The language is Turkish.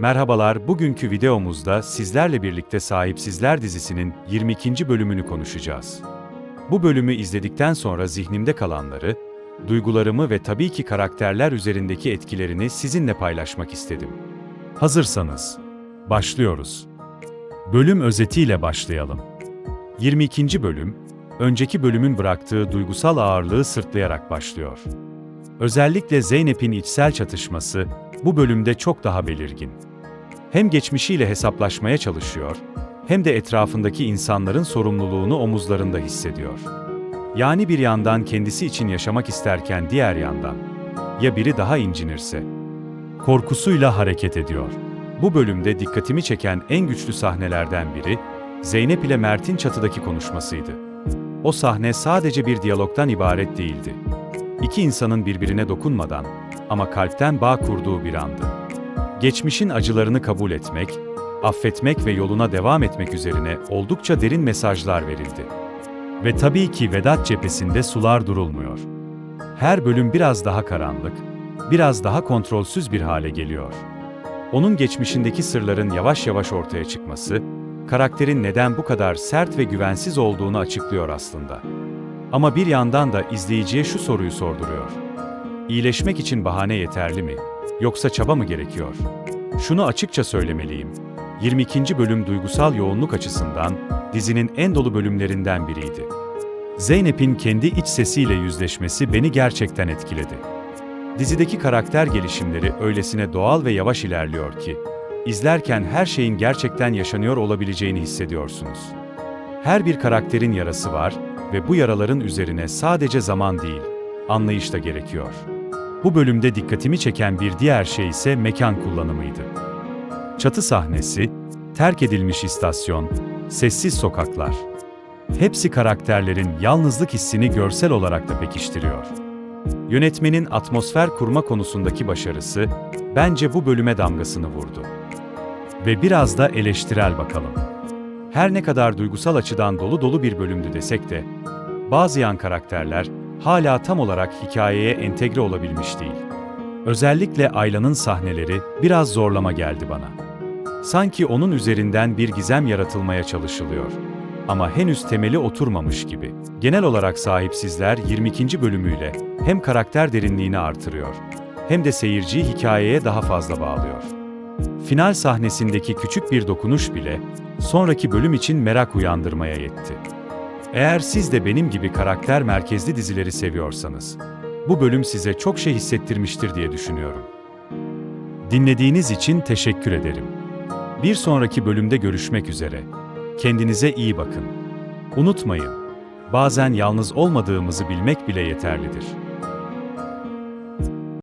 Merhabalar, bugünkü videomuzda sizlerle birlikte Sahipsizler dizisinin 22. bölümünü konuşacağız. Bu bölümü izledikten sonra zihnimde kalanları, duygularımı ve tabii ki karakterler üzerindeki etkilerini sizinle paylaşmak istedim. Hazırsanız, başlıyoruz. Bölüm özetiyle başlayalım. 22. bölüm, önceki bölümün bıraktığı duygusal ağırlığı sırtlayarak başlıyor. Özellikle Zeynep'in içsel çatışması bu bölümde çok daha belirgin. Hem geçmişiyle hesaplaşmaya çalışıyor, hem de etrafındaki insanların sorumluluğunu omuzlarında hissediyor. Yani bir yandan kendisi için yaşamak isterken diğer yandan ya biri daha incinirse korkusuyla hareket ediyor. Bu bölümde dikkatimi çeken en güçlü sahnelerden biri Zeynep ile Mert'in çatıdaki konuşmasıydı. O sahne sadece bir diyalogtan ibaret değildi. İki insanın birbirine dokunmadan ama kalpten bağ kurduğu bir andı. Geçmişin acılarını kabul etmek, affetmek ve yoluna devam etmek üzerine oldukça derin mesajlar verildi. Ve tabii ki Vedat cephesinde sular durulmuyor. Her bölüm biraz daha karanlık, biraz daha kontrolsüz bir hale geliyor. Onun geçmişindeki sırların yavaş yavaş ortaya çıkması, karakterin neden bu kadar sert ve güvensiz olduğunu açıklıyor aslında. Ama bir yandan da izleyiciye şu soruyu sorduruyor. İyileşmek için bahane yeterli mi? Yoksa çaba mı gerekiyor? Şunu açıkça söylemeliyim. 22. bölüm duygusal yoğunluk açısından dizinin en dolu bölümlerinden biriydi. Zeynep'in kendi iç sesiyle yüzleşmesi beni gerçekten etkiledi. Dizideki karakter gelişimleri öylesine doğal ve yavaş ilerliyor ki, izlerken her şeyin gerçekten yaşanıyor olabileceğini hissediyorsunuz. Her bir karakterin yarası var ve bu yaraların üzerine sadece zaman değil, anlayış da gerekiyor. Bu bölümde dikkatimi çeken bir diğer şey ise mekan kullanımıydı. Çatı sahnesi, terk edilmiş istasyon, sessiz sokaklar. Hepsi karakterlerin yalnızlık hissini görsel olarak da pekiştiriyor. Yönetmenin atmosfer kurma konusundaki başarısı bence bu bölüme damgasını vurdu. Ve biraz da eleştirel bakalım. Her ne kadar duygusal açıdan dolu dolu bir bölümdü desek de, bazı yan karakterler hala tam olarak hikayeye entegre olabilmiş değil. Özellikle Ayla'nın sahneleri biraz zorlama geldi bana. Sanki onun üzerinden bir gizem yaratılmaya çalışılıyor. Ama henüz temeli oturmamış gibi. Genel olarak sahipsizler 22. bölümüyle hem karakter derinliğini artırıyor, hem de seyirciyi hikayeye daha fazla bağlıyor. Final sahnesindeki küçük bir dokunuş bile sonraki bölüm için merak uyandırmaya yetti. Eğer siz de benim gibi karakter merkezli dizileri seviyorsanız, bu bölüm size çok şey hissettirmiştir diye düşünüyorum. Dinlediğiniz için teşekkür ederim. Bir sonraki bölümde görüşmek üzere. Kendinize iyi bakın. Unutmayın, bazen yalnız olmadığımızı bilmek bile yeterlidir.